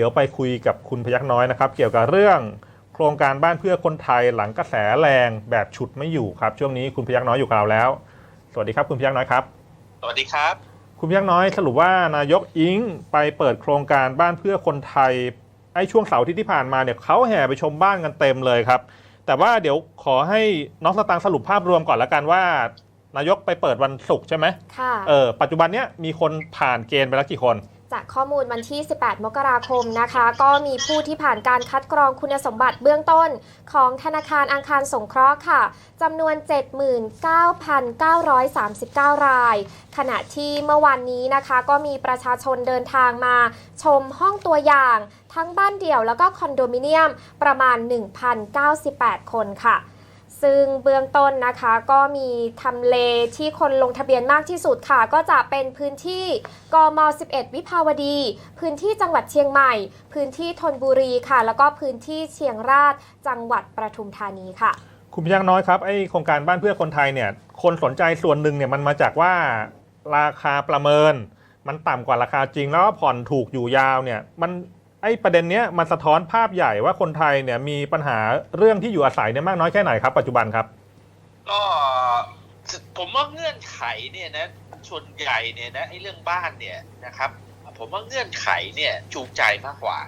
ดี๋ยวไปคุยกับคุณพยักน้อยนะครับ เกี่ยวกับเรื่องโครงการบ้านเพื่อคนไทยหลังกระแสแรงแบบฉุดไม่อยู่ครับ ช่วงนี้คุณพยักน้อยอยู่กับเราแล้ว สวัสดีครับคุณพยักน้อยครับ สวัสดีครับ คุณพยักน้อยสรุปว่านายกอิงไปเปิดโครงการบ้านเพื่อคนไทยไอ้ช่วงเสาร์อาที่ที่ผ่านมาเนี่ยเขาแห่ไปชมบ้านกันเต็มเลยครับ แต่ว่าเดี๋ยวขอให้น้องสตางค์สรุปภาพรวมก่อนละกันว่านายกไปเปิดวันศุกร์ใช่ไหมค่ะเออปัจจุบันเนี้ยมีคนผ่านเกณฑ์ไปแล้วกี่คน จากข้อมูลวันที่ 18 มกราคมนะคะ ก็มีผู้ที่ผ่านการคัดกรองคุณสมบัติเบื้องต้น ของธนาคารอังคารสงเคราะห์ค่ะจำนวน 79,939 ราย ขณะที่เมื่อวานนี้นะคะ ก็มีประชาชนเดินทางมา ชมห้องตัวอย่าง ทั้งบ้านเดี่ยวแล้วก็คอนโดมิเนียมประมาณ 1,098 คนค่ะ ซึ่งเบื้องต้นนะคะก็มีทำเลที่คนลงทะเบียนมากที่สุดค่ะ ก็จะเป็นพื้นที่กม 11 วิภาวดี พื้นที่จังหวัดเชียงใหม่ พื้นที่ธนบุรีค่ะ แล้วก็พื้นที่เชียงราชจังหวัดประทุมธานีค่ะ คุณพยักน้อยครับไอโครงการบ้านเพื่อคนไทยเนี่ยคนสนใจส่วนหนึ่งเนี่ยมันมาจากว่าราคาประเมิน มันต่ำกว่าราคาจริงแล้วก็ผ่อนถูกอยู่ยาวเนี่ยมัน ไอ้ประเด็นเนี้ยมันสะท้อนภาพใหญ่ว่าคนไทยเนี่ยมีปัญหาเรื่องที่อยู่อาศัยเนี่ยมากน้อยแค่ไหนครับปัจจุบันครับ ก็ผมว่าเงื่อนไขเนี่ยนะส่วนใหญ่เนี่ยนะไอ้เรื่องบ้านเนี่ยนะครับ ผมว่าเงื่อนไขเนี่ยจูงใจมากกว่า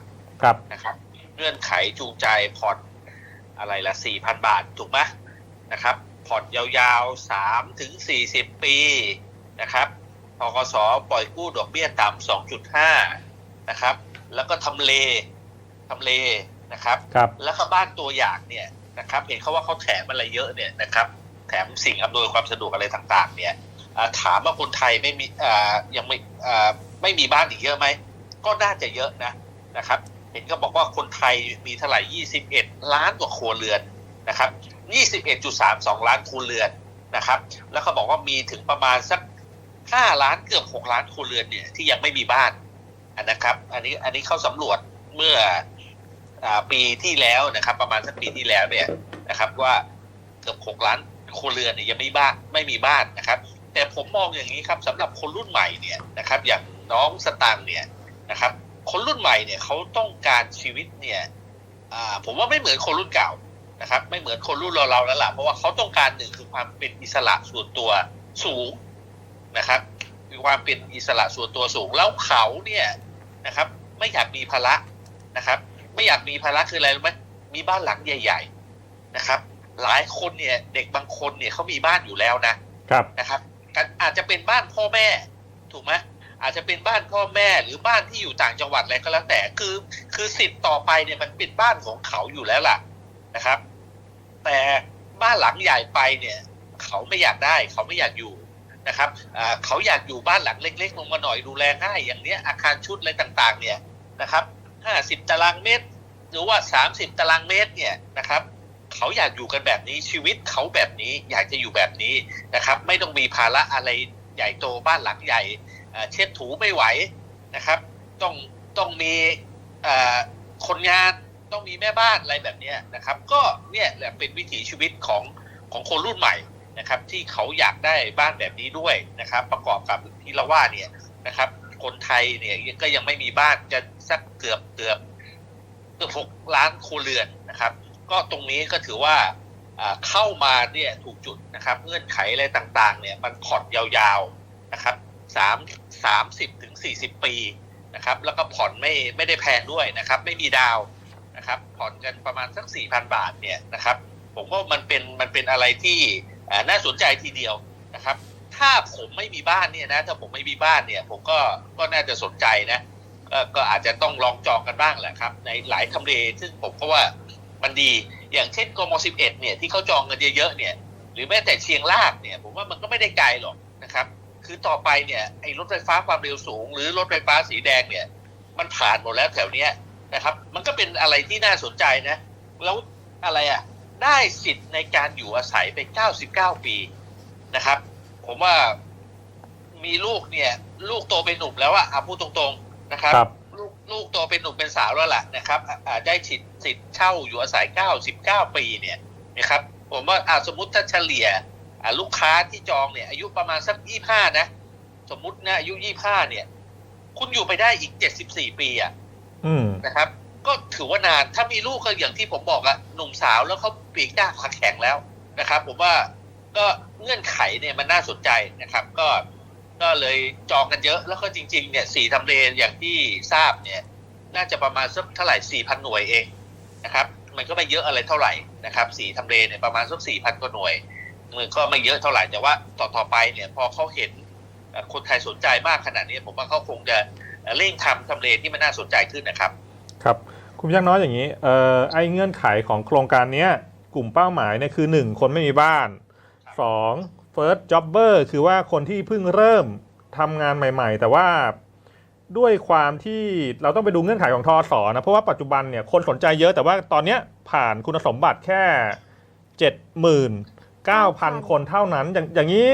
ครับนะครับ เงื่อนไขจูงใจผ่อนอะไรละสี่พันบาทถูกไหมนะครับผ่อนยาวๆสามถึงสี่สิบปีนะครับพกสปล่อยกู้ดอกเบี้ยต่ำสองจุดห้านะครับ แล้วก็ทำเลทำเลนะครับครับ แล้วก็บ้านตัวอย่างเนี่ยนะครับเห็นเขาว่าเขาแถมอะไรเยอะเนี่ยนะครับ แถมสิ่งอำนวยความสะดวกอะไรต่าง ๆ เนี่ยอ่าถามว่าคนไทยไม่มีอ่ายังไม่อ่าไม่มีบ้านอีกเยอะไหมก็น่าจะเยอะนะนะครับ เห็นก็บอกว่าคนไทยมีเท่าไหร่21 ล้านกว่าครัวเรือนนะครับ21.32 ล้านครัวเรือนนะครับ แล้วเขาบอกว่ามีถึงประมาณสัก 5 ล้านเกือบ 6 ล้านครัวเรือนเนี่ยที่ยังไม่มีบ้านอั นนะครับ อันนี้อันนี้เขาสำรวจเมื่ออปีที่แล้วนะครับ ประมาณสักปีที่แล้วเนี่ยนะครับ ว่าเกือบหกล้านครัวเรือนเนี่ยยังไม่บ้านไม่มีบ้านนะครับ แต่ผมมองอย่างนี้ครับสำหรับคนรุ่นใหม่เนี่ยนะครับ อย่างน้องสตางค์เนี่ยนะครับ คนรุ่นใหม่เนี่ยเขาต้องการชีวิตเนี่ยผมว่าไม่เหมือนคนรุ่นเก่านะครับ ไม่เหมือนคนรุ่นเราเราแล้วล่ะเพราะว่าเขาต้องการหนึ่งคือความเป็นอิสระส่วนตัวสูงนะครับมีความเป็นอิสระส่วนตัวสูงแล้วเขาเนี่ย นะครับ ไม่อยากมีภาระนะครับ ไม่อยากมีภาระคืออะไรรู้ไหมมีบ้านหลังใหญ่ ๆนะครับ หลายคนเนี่ย เด็กบางคนเนี่ยเขามีบ้านอยู่แล้วนะครับนะครับก็อาจจะเป็นบ้านพ่อแม่ ถูกไหมอาจจะเป็นบ้านพ่อแม่หรือบ้านที่อยู่ต่างจังหวัดอะไรก็แล้วแต่คือ คือสิทธิ์ต่อไปเนี่ยมันเป็นบ้านของเขาอยู่แล้วล่ะนะครับ แต่บ้านหลังใหญ่ไปเนี่ย เขาไม่อยากได้ เขาไม่อยากอยู่ นะครับเขาอยากอยู่บ้านหลังเล็ก ๆ ลงมาหน่อยดูแลง่ายอย่างเนี้ยอาคารชุดอะไรต่างๆ เนี่ยนะครับห้าสิบตารางเมตร หรือว่าสามสิบตารางเมตรเนี่ยนะครับเขาอยากอยู่กันแบบนี้ชีวิตเขาแบบนี้อยากจะอยู่แบบนี้นะครับ ไม่ต้องมีภาระอะไรใหญ่โตบ้านหลังใหญ่เช็ดถูไม่ไหวนะครับ ต้องต้องมีคนงานต้องมีแม่บ้านอะไรแบบเนี้ยนะครับ ก็เนี่ยแหละเป็นวิถีชีวิตของของคนรุ่นใหม่ นะครับที่เขาอยากได้บ้านแบบนี้ด้วยนะครับ ประกอบกับที่เราว่าเนี่ยนะครับ คนไทยเนี่ยก็ยังไม่มีบ้านจะสักเกือบเกือบเกือบหกล้านครัวเรือนนะครับ ก็ตรงนี้ก็ถือว่าเข้ามาเนี่ยถูกจุดนะครับ เงื่อนไขอะไรต่างๆ เนี่ยมันผ่อนยาวๆนะครับสามสามสิบถึงสี่สิบปีนะครับ แล้วก็ผ่อนไม่ไม่ได้แพงด้วยนะครับ ไม่มีดาวนะครับ ผ่อนกันประมาณสักสี่พันบาทเนี่ยนะครับ ผมว่ามันเป็นมันเป็นอะไรที่ น่าสนใจทีเดียวนะครับ ถ้าผมไม่มีบ้านเนี่ยนะ ถ้าผมไม่มีบ้านเนี่ย ผมก็ก็น่าจะสนใจนะก็ก็อาจจะต้องลองจองกันบ้างแหละครับ ในหลายทำเลซึ่งผมก็ว่ามันดีอย่างเช่นกม11เนี่ยที่เขาจองกันเยอะๆเนี่ย หรือแม้แต่เชียงรากเนี่ย ผมว่ามันก็ไม่ได้ไกลหรอกนะครับ คือต่อไปเนี่ยไอ้รถไฟฟ้าความเร็วสูง หรือรถไฟฟ้าสีแดงเนี่ย มันผ่านหมดแล้วแถวเนี้ยนะครับ มันก็เป็นอะไรที่น่าสนใจนะ แล้วอะไรอะ ได้สิทธิ์ในการอยู่อาศัยไป 99 ปีนะครับ ผมว่ามีลูกเนี่ย ลูกโตเป็นหนุ่มแล้วอะอะพูดตรงๆนะครับครับลูกลูกโตเป็นหนุ่มเป็นสาวแล้วล่ะนะครับอะอ่าได้สิทธิ์สิทธิ์เช่าอยู่อาศัย 99 ปีเนี่ยนะครับ ผมว่าอะสมมุติถ้าเฉลี่ยอะลูกค้าที่จองเนี่ย อายุประมาณสัก 25 นะ สมมุตินะอายุ 25 เนี่ย คุณอยู่ไปได้อีก 74 ปีอะอืมนะครับ ก็ถือว่านานถ้ามีลูกก็อย่างที่ผมบอกอะหนุ่มสาวแล้วเขาปีกหน้าขาแข็งแล้วนะครับ ผมว่าก็เงื่อนไขเนี่ยมันน่าสนใจนะครับ ก็ก็เลยจองกันเยอะแล้วก็จริงๆเนี่ยสี่ทำเลอย่างที่ทราบเนี่ยน่าจะประมาณสักเท่าไหร่สี่พันหน่วยเองนะครับ มันก็ไม่เยอะอะไรเท่าไหร่นะครับสี่ทำเลเนี่ยประมาณสักสี่พันกว่าหน่วยมันก็ไม่เยอะเท่าไหร่แต่ว่าต่อต่อไปเนี่ยพอเขาเห็นคนไทยสนใจมากขนาดนี้ผมว่าเขาคงจะเร่งทำทำเลที่มันน่าสนใจขึ้นนะครับ ครับคุณยักษ์น้อยอย่างนี้เอ่อไอเงื่อนไขของโครงการเนี้ยกลุ่มเป้าหมายเนี่ยคือ 1 คนไม่มีบ้าน 2 first jobber คือว่าคนที่เพิ่งเริ่มทำงานใหม่ ๆ แต่ว่าด้วยความที่เราต้องไปดูเงื่อนไขของทอสอนะเพราะว่าปัจจุบันเนี่ยคนสนใจเยอะแต่ว่าตอนเนี้ยผ่านคุณสมบัติแค่ 79,000 คนเท่านั้น อย่างอย่างนี้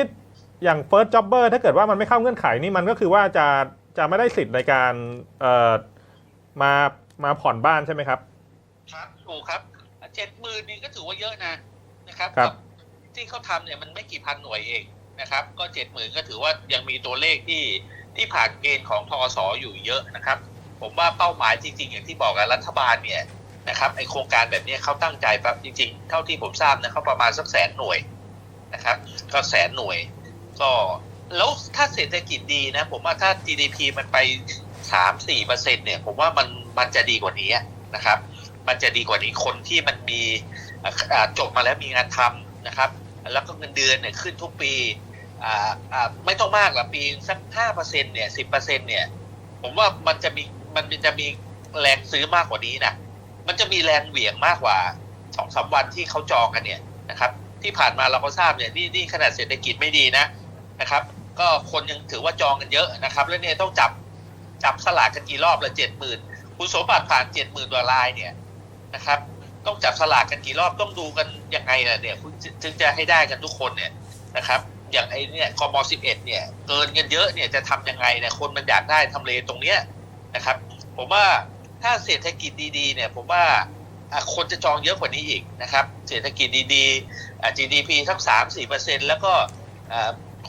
อย่าง first jobber ถ้าเกิดว่ามันไม่เข้าเงื่อนไขนี่มันก็คือว่าจะจะไม่ได้สิทธิ์ในการเอ่อมา มาผ่อนบ้านใช่ไหมครับ ครับถูกครับเจ็ดหมื่นนี่ก็ถือว่าเยอะนะนะครับครับ ที่เขาทำเนี่ยมันไม่กี่พันหน่วยเองนะครับ ก็เจ็ดหมื่นก็ถือว่ายังมีตัวเลขที่ที่ผ่านเกณฑ์ของทอสอยู่เยอะนะครับ ผมว่าเป้าหมายจริง ๆ อย่างที่บอกกันรัฐบาลเนี่ยนะครับไอโครงการแบบนี้เขาตั้งใจแบบจริง ๆ เท่าที่ผมทราบนะเขาประมาณสักแสนหน่วยนะครับ ก็แสนหน่วย ก็แล้วถ้าเศรษฐกิจดีนะ ผมว่าถ้า GDP มันไปสามสี่เปอร์เซ็นเนี่ย ผมว่ามัน มันจะดีกว่านี้นะครับ มันจะดีกว่านี้คนที่มันมีจบมาแล้วมีงานทำนะครับ แล้วก็เงินเดือนเนี่ยขึ้นทุกปีไม่ต้องมากหรอกปีสักห้าเปอร์เซ็นเนี่ยสิบเปอร์เซ็นเนี่ย ผมว่ามันจะมีมันจะมีแรงซื้อมากกว่านี้นะมันจะมีแรงเหวี่ยงมากกว่าสองสามวันที่เขาจองกันเนี่ยนะครับ ที่ผ่านมาเราก็ทราบเนี่ยนี่นี่ขนาดเศรษฐกิจไม่ดีนะนะครับ ก็คนยังถือว่าจองกันเยอะนะครับ แล้วเนี่ยต้องจับจับสลากกันกี่รอบละเจ็ดหมื่น คุณสมบัติผ่านเจ็ดหมื่นกว่ารายเนี่ยนะครับ ต้องจับสลากกันกี่รอบต้องดูกันยังไงล่ะเนี่ยคุณจึงจะให้ได้กันทุกคนเนี่ยนะครับ อย่างไอ้เนี่ยกมสิบเอ็ดเนี่ย เกินกันเยอะเนี่ยจะทำยังไงเนี่ยคนมันอยากได้ทำเลตรงเนี้ยนะครับ ผมว่าถ้าเศรษฐกิจดีๆ เนี่ย ผมว่าคนจะจองเยอะกว่านี้อีกนะครับ เศรษฐกิจดีๆ GDP สักสามสี่เปอร์เซ็นแล้วก็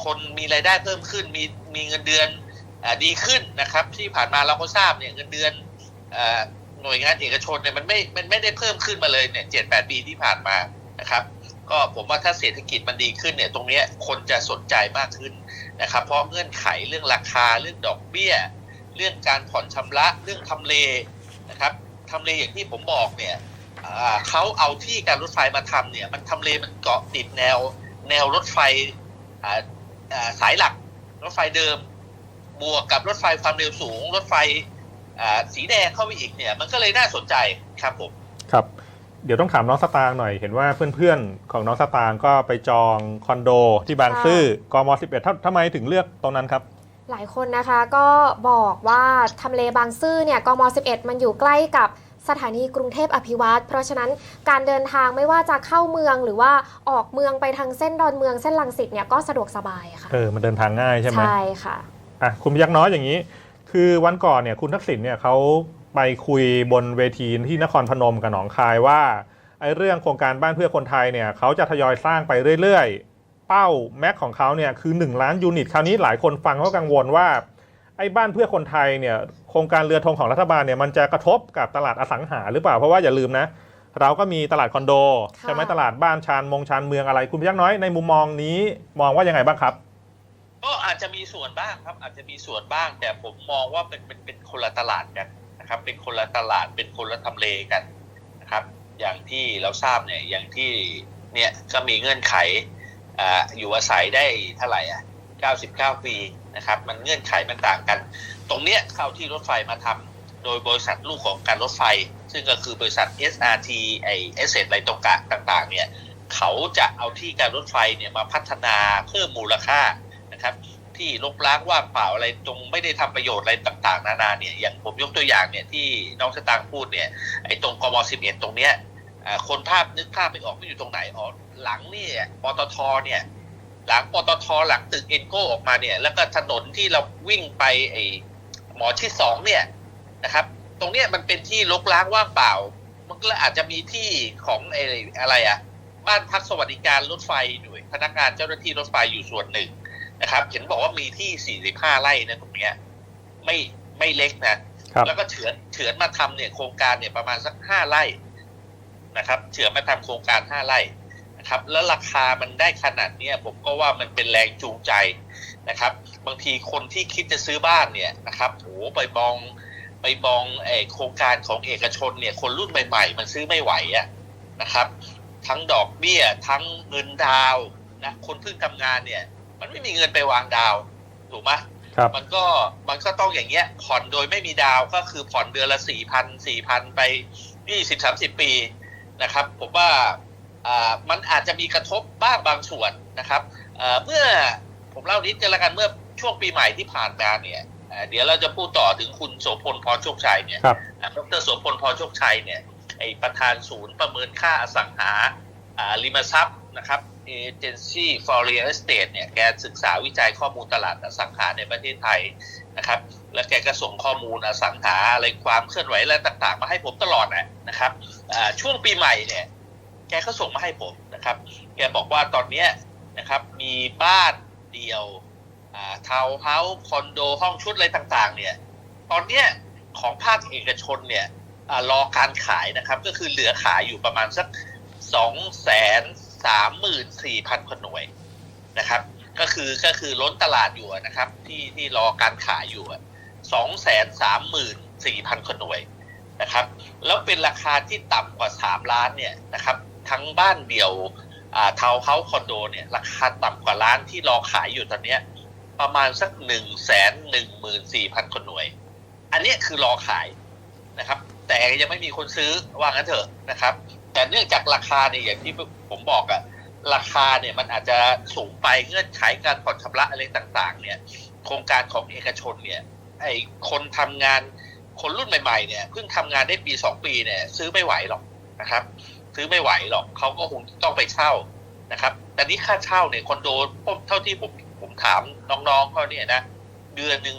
คนมีรายได้เพิ่มขึ้นมีมีเงินเดือนอดีขึ้นนะครับ ที่ผ่านมาเราก็ทราบเนี่ยเงินเดือน หน่วยงานเอกชนเนี่ยมันไม่มันไม่ได้เพิ่มขึ้นมาเลยเนี่ยเจ็ดแปดปีที่ผ่านมานะครับ ก็ผมว่าถ้าเศรษฐกิจมันดีขึ้นเนี่ย ตรงนี้คนจะสนใจมากขึ้นนะครับ เพราะเงื่อนไขเรื่องราคาเรื่องดอกเบี้ย เรื่องการผ่อนชำระเรื่องทำเลนะครับทำเลอย่างที่ผมบอกเนี่ยเขาเอาที่การรถไฟมาทำเนี่ย มันทำเลมันเกาะติดแนว แนวรถไฟสายหลักรถไฟเดิม บวกกับรถไฟความเร็วสูง รถไฟ สีแดงเข้าไปอีกเนี่ย มันก็เลยน่าสนใจครับผมครับ เดี๋ยวต้องถามน้องสตางค์หน่อยเห็นว่าเพื่อนๆของน้องสตางค์ก็ไปจองคอนโดที่บางซื่อกม11ทำทำไมถึงเลือกตรงนั้นครับหลายคนนะคะก็บอกว่าทำเลบางซื่อเนี่ยกม 11 มันอยู่ใกล้กับสถานีกรุงเทพอภิวัตรเพราะฉะนั้นการเดินทางไม่ว่าจะเข้าเมืองหรือว่าออกเมืองไปทางเส้นดอนเมืองเส้นลังสิตเนี่ยก็สะดวกสบายค่ะเออมันเดินทางง่ายใช่ไหมใช่ค่ะอะคุณพยักน้อยอย่างนี้ คือวันก่อนเนี่ยคุณทักษิณเนี่ยเขาไปคุยบนเวทีที่นครพนมกับหนองคายว่าไอ้เรื่องโครงการบ้านเพื่อคนไทยเนี่ยเขาจะทยอยสร้างไปเรื่อยๆ เป้าแม็กของเขาเนี่ยคือ 1 ล้านยูนิต คราวนี้หลายคนฟังเขากังวลว่าไอ้บ้านเพื่อคนไทยเนี่ยโครงการเรือธงของรัฐบาลเนี่ยมันจะกระทบกับตลาดอสังหาหรือเปล่าเพราะว่าอย่าลืมนะ เราก็มีตลาดคอนโดค่ะใช่ไหมตลาดบ้านชานมงชานเมืองอะไร คุณพยักน้อยในมุมมองนี้มองว่ายังไงบ้างครับ ก็อาจจะมีส่วนบ้างครับ อาจจะมีส่วนบ้าง แต่ผมมองว่าเป็นเป็นเป็นคนละตลาดกันนะครับ เป็นคนละตลาดเป็นคนละทำเลกันนะครับ อย่างที่เราทราบเนี่ยอย่างที่เนี่ยก็มีเงื่อนไขอ่าอยู่อาศัยได้เท่าไหร่อะ99 ปีนะครับ มันเงื่อนไขมันต่างกัน ตรงเนี้ยเข้าที่รถไฟมาทำโดยบริษัทลูกของการรถไฟ ซึ่งก็คือบริษัท SRT ไอเอสเซไรตรงกะต่าง ๆ เนี่ยเขาจะเอาที่การรถไฟเนี่ยมาพัฒนาเพิ่มมูลค่า นะครับ ที่ลกล้างว่างเปล่าอะไรตรงไม่ได้ทำประโยชน์อะไรต่างๆ นานาเนี่ยอย่างผมยกตัวอย่างเนี่ยที่น้องสตางค์พูดเนี่ยไอ้ตรงกม11ตรงเนี้ยคนภาพนึกภาพไม่ออกไม่อยู่ตรงไหนอ๋อหลังเนี่ยปตทเนี่ยหลังปตทหลังตึกเอ็นโกออกมาเนี่ยแล้วก็ถนนที่เราวิ่งไปไอ้หมอที่สองเนี่ยนะครับ ตรงเนี้ยมันเป็นที่ลกล้างว่างเปล่า มันก็อาจจะมีที่ของไอ้อะไรอะบ้านพักสวัสดิการรถไฟหน่วยพนักงานเจ้าหน้าที่รถไฟอยู่ส่วนหนึ่ง นะครับ เห็นบอกว่ามีที่ 45 ไร่นะตรงเนี้ยไม่ไม่เล็กนะครับแล้วก็เฉือนเฉือนมาทำเนี่ยโครงการเนี่ยประมาณสักห้าไร่นะครับเฉือนมาทำโครงการห้าไร่นะครับ แล้วราคามันได้ขนาดเนี้ยผมก็ว่ามันเป็นแรงจูงใจนะครับ บางทีคนที่คิดจะซื้อบ้านเนี่ยนะครับโหไปมองไปมองไอโครงการของเอกชนเนี่ย คนรุ่นใหม่ ๆ มันซื้อไม่ไหวอะนะครับ ทั้งดอกเบี้ย ทั้งเงินดาวน์นะคนเพิ่งทำงานเนี่ย มันไม่มีเงินไปวางดาวน์ถูกไหมครับมันก็มันก็ต้องอย่างเงี้ย ผ่อนโดยไม่มีดาวก็คือผ่อนเดือนละสี่พันสี่พันไปยี่สิบสามสิบปีนะครับ ผมว่าอ่ามันอาจจะมีกระทบบ้างบางส่วนนะครับเอ่อเมื่อผมเล่านิดกันละกันเมื่อช่วงปีใหม่ที่ผ่านมาเนี่ยเอ่อเดี๋ยวเราจะพูดต่อถึงคุณโสพลพรโชคชัยเนี่ยครับอ่าดรโสพลพรโชคชัยเนี่ยไอประธานศูนย์ประเมินค่าอสังหาอ่าริมทรัพย์นะครับ Agency for Real Estate เนี่ยแกศึกษาวิจัยข้อมูลตลาดอสังหาในประเทศไทยนะครับ แล้วแกก็ส่งข้อมูลอสังหาอะไรความเคลื่อนไหวอะไรต่างๆ มาให้ผมตลอดนะนะครับช่วงปีใหม่เนี่ยแกก็ส่งมาให้ผมนะครับ แกบอกว่าตอนเนี้นะครับมีบ้านเดียวทาวน์เฮาส์คอนโดห้องชุดอะไรต่างๆ เนี่ย ตอนเนี้ยของภาคเอกชนเนี่ยอารอการขายนะครับ ก็คือเหลือขายอยู่ประมาณสักสองแสน สามหมื่นสี่พันคนหน่วยนะครับ ก็คือก็คือล้นตลาดอยู่นะครับ ที่ที่รอการขายอยู่สองแสนสามหมื่นสี่พันคนหน่วยนะครับ แล้วเป็นราคาที่ต่ำกว่าสามล้านเนี่ยนะครับ ทั้งบ้านเดี่ยวทาวน์เฮาส์คอนโดเนี่ยราคาต่ำกว่าล้านที่รอขายอยู่ตอนเนี้ยประมาณสักหนึ่งแสนหนึ่งหมื่นสี่พันคนหน่วย อันนี้คือรอขายนะครับ แต่ยังไม่มีคนซื้อว่างั้นเถอะนะครับ แต่เนื่องจากราคาเนี่ยอย่างที่ผมบอกอะราคาเนี่ยมันอาจจะสูงไปเงื่อนไขการผ่อนชำระอะไรต่าง ๆ เนี่ย โครงการของเอกชนเนี่ยไอคนทำงานคนรุ่นใหม่ๆเนี่ยเพิ่งทำงานได้ปีสองปีเนี่ย ซื้อไม่ไหวหรอกนะครับ ซื้อไม่ไหวหรอกเขาก็คงต้องไปเช่านะครับ แต่นี่ค่าเช่าเนี่ยคอนโดเท่าที่ผมผมถามน้องๆเขาเนี่ยนะเดือนหนึ่ง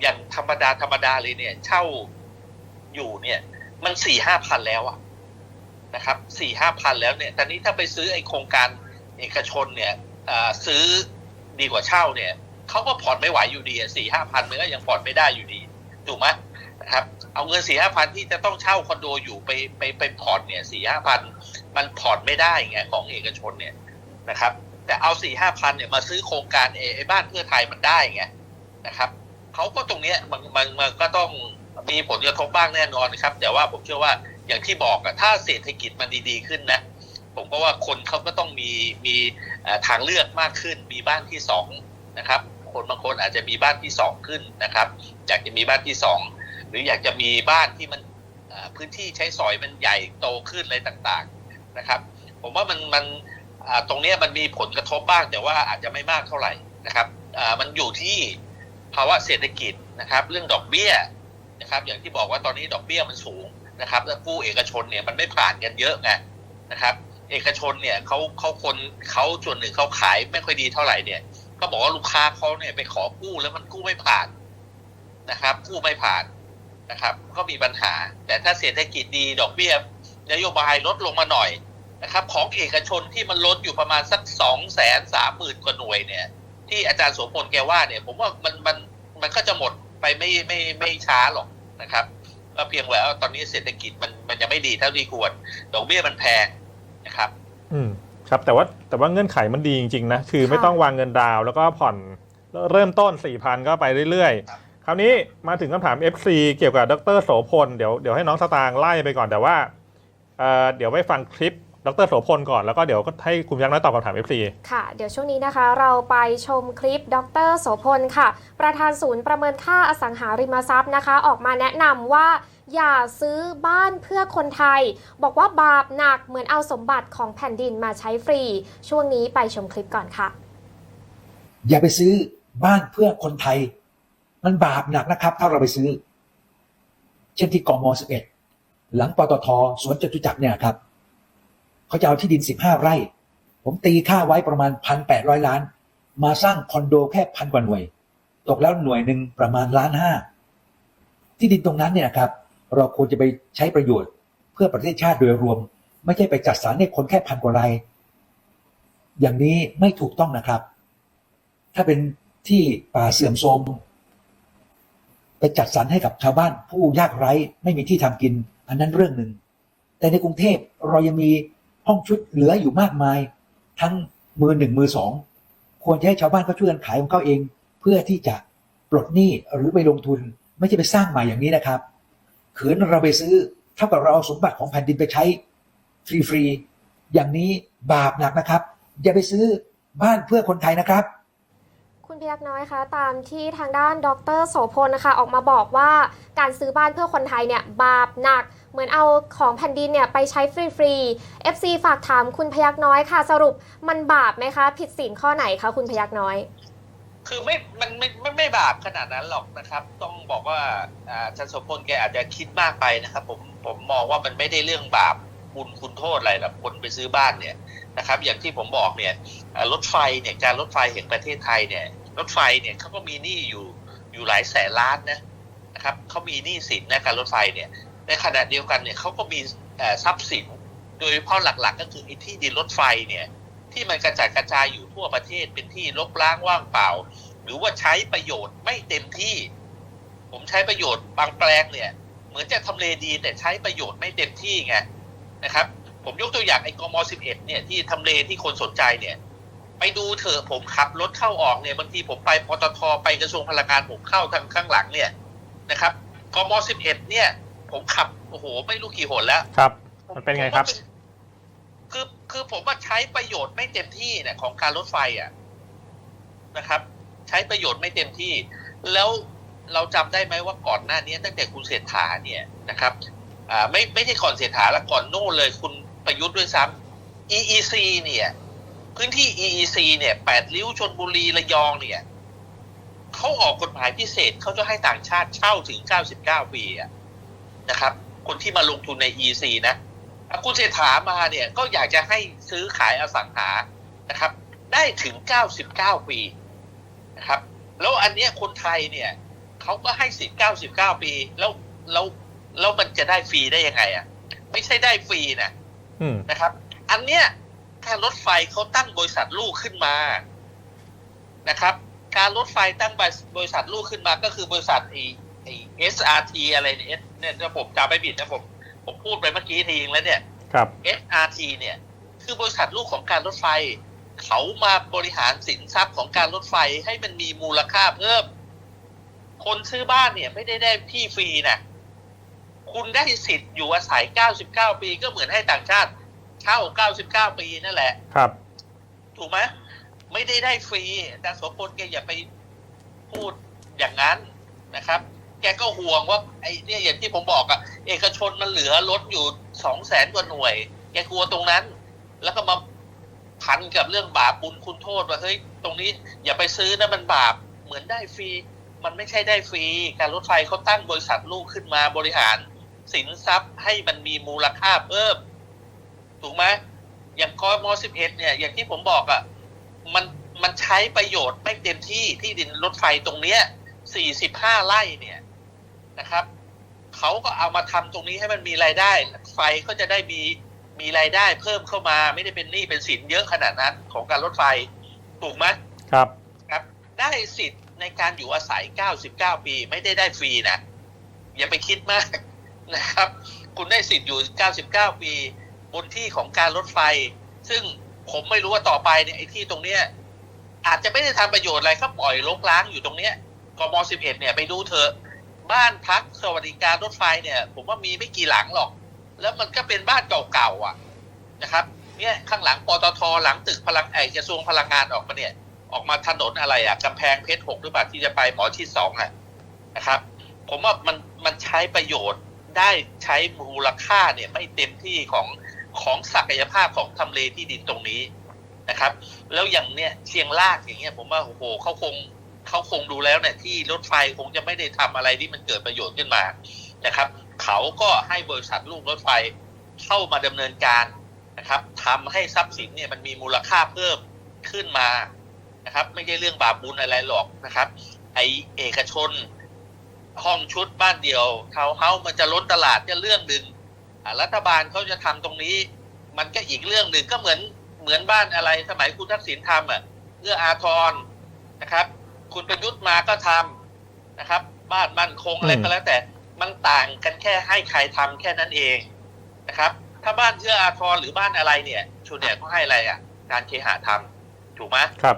อย่างธรรมดาธรรมดาเลยเนี่ย เช่าอยู่เนี่ย มันสี่ห้าพันแล้วอะ นะครับสี่ห้าพันแล้วเนี่ยแต่นี้ถ้าไปซื้อไอโครงการเอกชนเนี่ยซื้อดีกว่าเช่าเนี่ยเขาก็ผ่อนไม่ไหวอยู่ดีสี่ห้าพันมันก็ยังผ่อนไม่ได้อยู่ดีถูกไหมนะครับเอาเงินสี่ห้าพันที่จะต้องเช่าคอนโดอยู่ไปไปไปผ่อนเนี่ยสี่ห้าพันมันผ่อนไม่ได้ไงของเอกชนเนี่ยนะครับ แต่เอาสี่ห้าพันเนี่ยมาซื้อโครงการเอไอบ้านเพื่อไทยมันได้ไงนะครับเขาก็ตรงเนี้ยมันมันมันก็ต้องมีผลกระทบบ้างแน่นอนนะครับ แต่ว่าผมเชื่อว่า อย่างที่บอกอะถ้าเศรษฐกิจมันดีๆขึ้นนะ ผมก็ว่าคนเขาก็ต้องมีมีทางเลือกมากขึ้น มีบ้านที่สองนะครับ คนบางคนอาจจะมีบ้านที่สองขึ้นนะครับ อยากจะมีบ้านที่สองหรืออยากจะมีบ้านที่มันพื้นที่ใช้สอยมันใหญ่โตขึ้นอะไรต่างๆนะครับ ผมว่ามันมันตรงนี้มันมีผลกระทบบ้างแต่ว่าอาจจะไม่มากเท่าไหร่นะครับมันอยู่ที่ภาวะเศรษฐกิจนะครับ เรื่องดอกเบี้ยนะครับ อย่างที่บอกว่าตอนนี้ดอกเบี้ยมันสูง นะครับแล้วกู้เอกชนเนี่ยมันไม่ผ่านกันเยอะไงนะครับ เอกชนเนี่ยเขาเขาคนเขาส่วนหนึ่งเขาขายไม่ค่อยดีเท่าไหร่เนี่ยเขาบอกว่าลูกค้าเขาเนี่ยไปขอกู้แล้วมันกู้ไม่ผ่านนะครับ กู้ไม่ผ่านนะครับ ก็มีปัญหา แต่ถ้าเศรษฐกิจดีดอกเบี้ยนโยบายลดลงมาหน่อยนะครับ ของเอกชนที่มันลดอยู่ประมาณสักสองแสนสามหมื่นกว่าหน่วยเนี่ย ที่อาจารย์โสพลแกว่าเนี่ย ผมว่ามันมันมันก็จะหมดไปไม่ไม่ไม่ช้าหรอกนะครับ ก็เพียงว่าตอนนี้เศรษฐกิจมันมันยังไม่ดีเท่าที่ควรดอกเบี้ยมันแพงนะครับ อืมครับ แต่ว่าแต่ว่าเงื่อนไขมันดีจริงๆนะคือไม่ต้องวางเงินดาวน์แล้วก็ผ่อนเริ่มต้น4,000ก็ไปเรื่อยครับๆคราวนี้มาถึงคำถาม FC เกี่ยวกับดรโสพลเดี๋ยวเดี๋ยวให้น้องสตางค์ไล่ไปก่อนแต่ว่าเอ่อเดี๋ยวไปฟังคลิป ดรโสพลก่อนแล้วก็เดี๋ยวก็ให้คุณยักษ์น้อยตอบคำถาม FC ค่ะ เดี๋ยวช่วงนี้นะคะ เราไปชมคลิปดรโสพลค่ะ ประธานศูนย์ประเมินค่าอสังหาริมทรัพย์นะคะ ออกมาแนะนำว่าอย่าซื้อบ้านเพื่อคนไทย บอกว่าบาปหนักเหมือนเอาสมบัติของแผ่นดินมาใช้ฟรี ช่วงนี้ไปชมคลิปก่อนค่ะ อย่าไปซื้อบ้านเพื่อคนไทย มันบาปหนักนะครับ ถ้าเราไปซื้อ เช่นที่กม11หลังปตทสวนจตุจักรเนี่ยครับ เขาจะเอาที่ดิน 15 ไร่ ผมตีค่าไว้ประมาณ 1,800 ล้าน มาสร้างคอนโดแค่พันกว่าหน่วย ตกแล้วหน่วยหนึ่งประมาณล้านห้าที่ดินตรงนั้นเนี่ยครับ เราควรจะไปใช้ประโยชน์ เพื่อประเทศชาติโดยรวม ไม่ใช่ไปจัดสรรให้คนแค่พันกว่าไร่อย่างนี้ไม่ถูกต้องนะครับ ถ้าเป็นที่ป่าเสื่อมโทรมไปจัดสรรให้กับชาวบ้านผู้ยากไร้ไม่มีที่ทำกิน อันนั้นเรื่องหนึ่ง แต่ในกรุงเทพเรายังมี ห้องชุดเหลืออยู่มากมาย ทั้งมือหนึ่งมือสองควรจะให้ชาวบ้านเขาช่วยกันขายของเขาเอง เพื่อที่จะปลดหนี้หรือไปลงทุน ไม่ใช่ไปสร้างใหม่อย่างนี้นะครับขืนเราไปซื้อเท่ากับเราเอาสมบัติของแผ่นดินไปใช้ ฟรีๆอย่างนี้บาปหนักนะครับ อย่าไปซื้อบ้านเพื่อคนไทยนะครับ คุณพยักน้อยคะตามที่ทางด้านดรโสพลนะคะ ออกมาบอกว่าการซื้อบ้านเพื่อคนไทยเนี่ยบาปหนัก เหมือนเอาของแผ่นดินเนี่ยไปใช้ฟรีๆ FC ฝากถามคุณพยักน้อยค่ะ สรุปมันบาปไหมคะ ผิดศีลข้อไหนคะคุณพยักน้อย คือไม่มันไม่ไม่ไม่บาปขนาดนั้นหรอกนะครับ ต้องบอกว่าอ่าจารย์สมพลแกอาจจะคิดมากไปนะครับผมผมมองว่ามันไม่ได้เรื่องบาปบุญคุณโทษอะไรหรอกคนไปซื้อบ้านเนี่ยนะครับอย่างที่ผมบอกเนี่ยรถไฟเนี่ยการรถไฟแห่งประเทศไทยเนี่ย รถไฟเนี่ยเขาก็มีหนี้อยู่อยู่หลายแสนล้านนะนะครับเขามีหนี้สินนะการรถไฟเนี่ย ในขณะเดียวกันเนี่ยเขาก็มีทรัพย์สิน โดยเฉพาะหลักๆ ก็คือไอ้ที่ดินรถไฟเนี่ยที่มันกระจัดกระจายอยู่ทั่วประเทศเป็นที่รกร้างว่างเปล่า หรือว่าใช้ประโยชน์ไม่เต็มที่ ผมใช้ประโยชน์บางแปลงเนี่ย เหมือนจะทำเลดีแต่ใช้ประโยชน์ไม่เต็มที่ไงนะครับ ผมยกตัวอย่างไอ้กม11เนี่ยที่ทำเลที่คนสนใจเนี่ย ไปดูเถอะผมขับรถเข้าออกเนี่ยบางทีผมไปปตทไปกระทรวงพลังงานผมเข้าทางข้างหลังเนี่ยนะครับกม11เนี่ย ผมขับโอ้โหไม่รู้กี่หนแล้วครับ มันเป็นไงครับผมว่าเป็นคือคือผมว่าใช้ประโยชน์ไม่เต็มที่เนี่ยของการรถไฟอะนะครับ ใช้ประโยชน์ไม่เต็มที่ แล้วเราจำได้ไหมว่าก่อนหน้านี้ตั้งแต่คุณเศรษฐาเนี่ยนะครับ อ่าไม่ไม่ใช่ก่อนเศรษฐาแล้วก่อนโน่นเลยคุณประยุทธ์ด้วยซ้ำ EEC เนี่ย พื้นที่ EEC เนี่ยแปดริ้วชนบุรีระยองเนี่ยเขาออกกฎหมายพิเศษเขาจะให้ต่างชาติเช่าถึง 99 ปีอะนะครับ คนที่มาลงทุนใน EEC นะอะคุณเศรษฐามาเนี่ยก็อยากจะให้ซื้อขายอสังหานะครับ ได้ถึง 99 ปีนะครับ แล้วอันเนี้ยคนไทยเนี่ยเขาก็ให้สิทธิ์ 99 ปี แล้วแล้วแล้วมันจะได้ฟรีได้ยังไงอะ ไม่ใช่ได้ฟรีนะอืมนะครับ อันเนี้ย การรถไฟเขาตั้งบริษัทลูกขึ้นมานะครับ การรถไฟตั้งบริษัทลูกขึ้นมาก็คือบริษัทไอไอ SRT อะไรเนี่ยเนี่ยถ้าผมจำไม่ผิดนะผมผมพูดไปเมื่อกี้ทีนึงแล้วเนี่ยครับ SRT เนี่ย คือบริษัทลูกของการรถไฟ เขามาบริหารสินทรัพย์ของการรถไฟให้มันมีมูลค่าเพิ่ม คนซื้อบ้านเนี่ยไม่ได้ได้ที่ฟรีนะคุณได้สิทธิ์อยู่อาศัย 99 ปีก็เหมือนให้ต่างชาติ เช่า99ปีนั่นแหละ ครับ ถูกไหมไม่ได้ได้ฟรีแต่โสพลแกอย่าไปพูดอย่างนั้นนะครับ แกก็ห่วงว่าไอ้เนี่ยอย่างที่ผมบอกอะเอกชนมันเหลือรถอยู่สองแสนกว่าหน่วย แกกลัวตรงนั้น แล้วก็มาพันกับเรื่องบาปบุญคุณโทษว่าเฮ้ยตรงนี้อย่าไปซื้อนะมันบาปเหมือนได้ฟรี มันไม่ใช่ได้ฟรี การรถไฟเขาตั้งบริษัทลูกขึ้นมาบริหาร สินทรัพย์ให้มันมีมูลค่าเพิ่ม ถูกไหมอย่างกม11เนี่ย อย่างที่ผมบอกอะ่ะมันมันใช้ประโยชน์ไม่เต็มที่ที่ดินรถไฟตรงเนี้ย45ไร่เนี่ยนะครับเขาก็เอามาทำตรงนี้ให้มันมีรายได้ ไฟก็จะได้มีมีรายได้เพิ่มเข้ามาไม่ได้เป็นหนี้เป็นสินเยอะขนาดนั้นของการรถไฟถูกไหมครับครับ ได้สิทธิ์ในการอยู่อาศัย 99 ปี ไม่ได้ได้ฟรีนะอย่าไปคิดมากนะครับ คุณได้สิทธิ์อยู่ 99 ปี บนที่ของการรถไฟ ซึ่งผมไม่รู้ว่าต่อไปเนี่ยไอ้ที่ตรงเนี้ยอาจจะไม่ได้ทำประโยชน์อะไรเขาปล่อยรกร้างอยู่ตรงเนี้ยกม11เนี่ยไปดูเถอะ บ้านพักสวัสดิการรถไฟเนี่ย ผมว่ามีไม่กี่หลังหรอก แล้วมันก็เป็นบ้านเก่าๆอะนะครับเนี่ยข้างหลังปตทหลังตึกพลังไอกระทรวงพลังงานออกมาเนี่ย ออกมาถนนอะไรอะกำแพงเพชรหกหรือเปล่าที่จะไปหมอชิดสองอะนะครับ ผมว่ามันมันใช้ประโยชน์ได้ใช้มูลค่าเนี่ยไม่เต็มที่ของ ของศักยภาพของทำเลที่ดินตรงนี้นะครับ แล้วอย่างเนี้ยเชียงรากอย่างเงี้ยผมว่าโอ้โหเขาคงเขาคงดูแล้วเนี่ยที่รถไฟคงจะไม่ได้ทำอะไรที่มันเกิดประโยชน์ขึ้นมานะครับ เขาก็ให้บริษัทลูกรถไฟเข้ามาดำเนินการนะครับทำให้ทรัพย์สินเนี่ยมันมีมูลค่าเพิ่มขึ้นมานะครับ ไม่ใช่เรื่องบาปบุญอะไรหรอกนะครับ ไอเอกชน ห้องชุดบ้านเดียวเทาเฮามันจะล้นตลาดจะเรื่องหนึ่ง รัฐบาลเขาจะทำตรงนี้ มันก็อีกเรื่องหนึ่งก็เหมือนเหมือนบ้านอะไรสมัยคุณทักษิณทำอะเอื้ออาทรนะครับ คุณประยุทธ์มาก็ทำนะครับ บ้านมั่นคงอะไรอืมก็แล้วแต่มันต่างกันแค่ให้ใครทำแค่นั้นเองนะครับ ถ้าบ้านเอื้ออาทรหรือบ้านอะไรเนี่ยชุนเนี่ยเขาให้อะไรอะ การเคหะทำถูกไหมครับ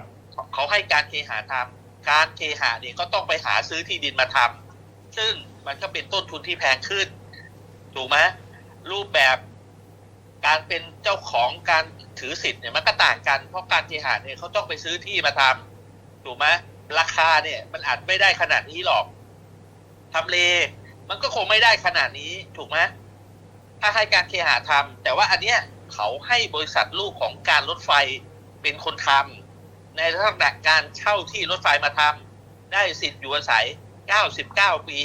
เขาให้การเคหะทำการเคหะเนี่ยก็ต้องไปหาซื้อที่ดินมาทำซึ่งมันก็เป็นต้นทุนที่แพงขึ้นถูกไหม รูปแบบการเป็นเจ้าของการถือสิทธิ์เนี่ยมันก็ต่างกัน เพราะการเคหะเนี่ยเขาต้องไปซื้อที่มาทำถูกไหมราคาเนี่ย มันอาจไม่ได้ขนาดนี้หรอกทำเล มันก็คงไม่ได้ขนาดนี้ถูกไหมถ้าให้การเคหะทำแต่ว่าอันเนี้ยเขาให้บริษัทลูกของการรถไฟเป็นคนทำในลักษณะการเช่าที่รถไฟมาทำได้สิทธิ์อยู่อาศัย 99 ปี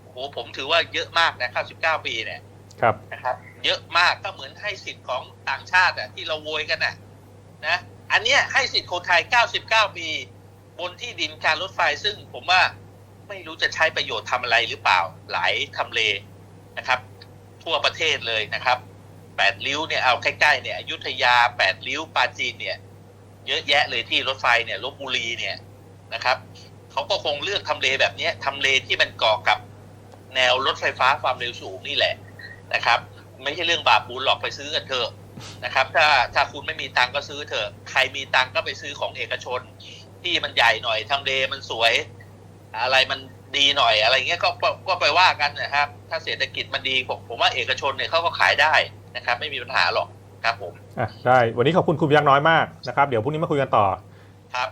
โอ้โหผมถือว่าเยอะมากนะ 99 ปีเนี่ย ครับนะครับ เยอะมากก็เหมือนให้สิทธิ์ของต่างชาติอะที่เราโวยกันน่ะนะอันเนี้ยให้สิทธิ์คนไทย 99 ปี บนที่ดินการรถไฟซึ่งผมว่าไม่รู้จะใช้ประโยชน์ทำอะไรหรือเปล่า หลายทำเลนะครับ ทั่วประเทศเลยนะครับแปดริ้วเนี่ยเอาใกล้ๆเนี่ยอยุธยาแปดริ้วปาจีนเนี่ย เยอะแยะเลยที่รถไฟเนี่ยลบบุรีเนี่ยนะครับเขาก็คงเลือกทำเลแบบเนี้ยทำเลที่มันกาะกับแนวรถไฟฟ้าความเร็วสูงนี่แหละ นะครับ ไม่ใช่เรื่องบาปบุญหรอกไปซื้อกันเถอะนะครับ ถ้าถ้าคุณไม่มีตังค์ก็ซื้อเถอะ ใครมีตังค์ก็ไปซื้อของเอกชน ที่มันใหญ่หน่อยทำเลมันสวย อะไรมันดีหน่อยอะไรเงี้ยก็ก็ก็ไปว่ากันนะครับ ถ้าเศรษฐกิจมันดีผมผมว่าเอกชนเนี่ยเขาก็ขายได้นะครับ ไม่มีปัญหาหรอกครับผมอะได้วันนี้ขอบคุณคุณพยักน้อยมากนะครับ เดี๋ยวพรุ่งนี้มาคุยกันต่อครับ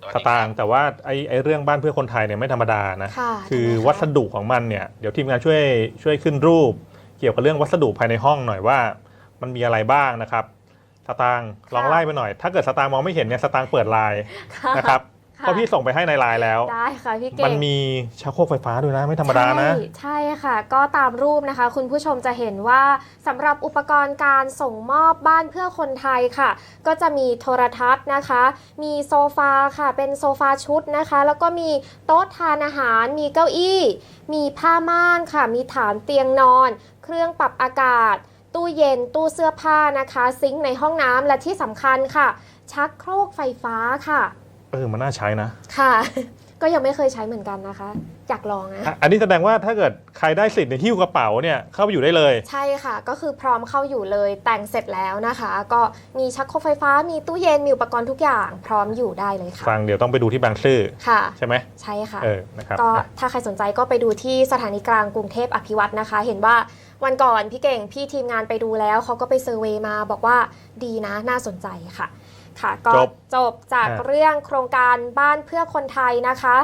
สวัสสดีครับตางค์แต่ว่าไอ้ไอ้เรื่องบ้านเพื่อคนไทยเนี่ยไม่ธรรมดานะค่ะคือทำไมคะวัสดุของมันเนี่ย เดี๋ยวทีมงานช่วยช่วยขึ้นรูป เกี่ยวกับเรื่องวัสดุภายในห้องหน่อยว่า มันมีอะไรบ้างนะครับ สตางค์ลองไล่ไปหน่อย ถ้าเกิดสตางค์มองไม่เห็นเนี่ยสตางค์เปิดไลน์ค่ะนะครับค่ะเพราะพี่ส่งไปให้ในไลน์แล้ว ได้ค่ะพี่เก่ง มันมีชักโครกไฟฟ้าด้วยนะ ไม่ธรรมดานะ ใช่ใช่ค่ะ ก็ตามรูปนะคะ คุณผู้ชมจะเห็นว่าสำหรับอุปกรณ์การส่งมอบบ้านเพื่อคนไทยค่ะ ก็จะมีโทรทัศน์นะคะ มีโซฟาค่ะ เป็นโซฟาชุดนะคะ แล้วก็มีโต๊ะทานอาหาร มีเก้าอี้ มีผ้าม่านค่ะ มีฐานเตียงนอน เครื่องปรับอากาศ ตู้เย็น ตู้เสื้อผ้านะคะ ซิงค์ในห้องน้ำและที่สำคัญค่ะ ชักโครกไฟฟ้าค่ะ เออมันน่าใช้นะ ค่ะ ก็ยังไม่เคยใช้เหมือนกันนะคะ อยากลองนะ อะอันนี้แสดงว่าถ้าเกิดใครได้สิทธิ์ในยหิ้วกระเป๋าเนี่ยเข้าไปอยู่ได้เลย ใช่ค่ะ ก็คือพร้อมเข้าอยู่เลยแต่งเสร็จแล้วนะคะ ก็มีชักโครกไฟฟ้ามีตู้เย็นมีอุปกรณ์ทุกอย่าง พร้อมอยู่ได้เลยค่ะ ฟังเดี๋ยวต้องไปดูที่บางซื่อค่ะ ใช่ไหมใช่ค่ะ เออนะครับก็อะถ้าใครสนใจก็ไปดูที่สถานีกลางกรุงเทพอภิวัตนะคะ เห็นว่า วันก่อนพี่เก่งพี่ทีมงานไปดูแล้วเขาก็ไปเซอร์เวย์มาบอกว่าดีนะน่าสนใจค่ะ ค่ะก็จบจบจากอะเรื่องโครงการบ้านเพื่อคนไทยนะคะ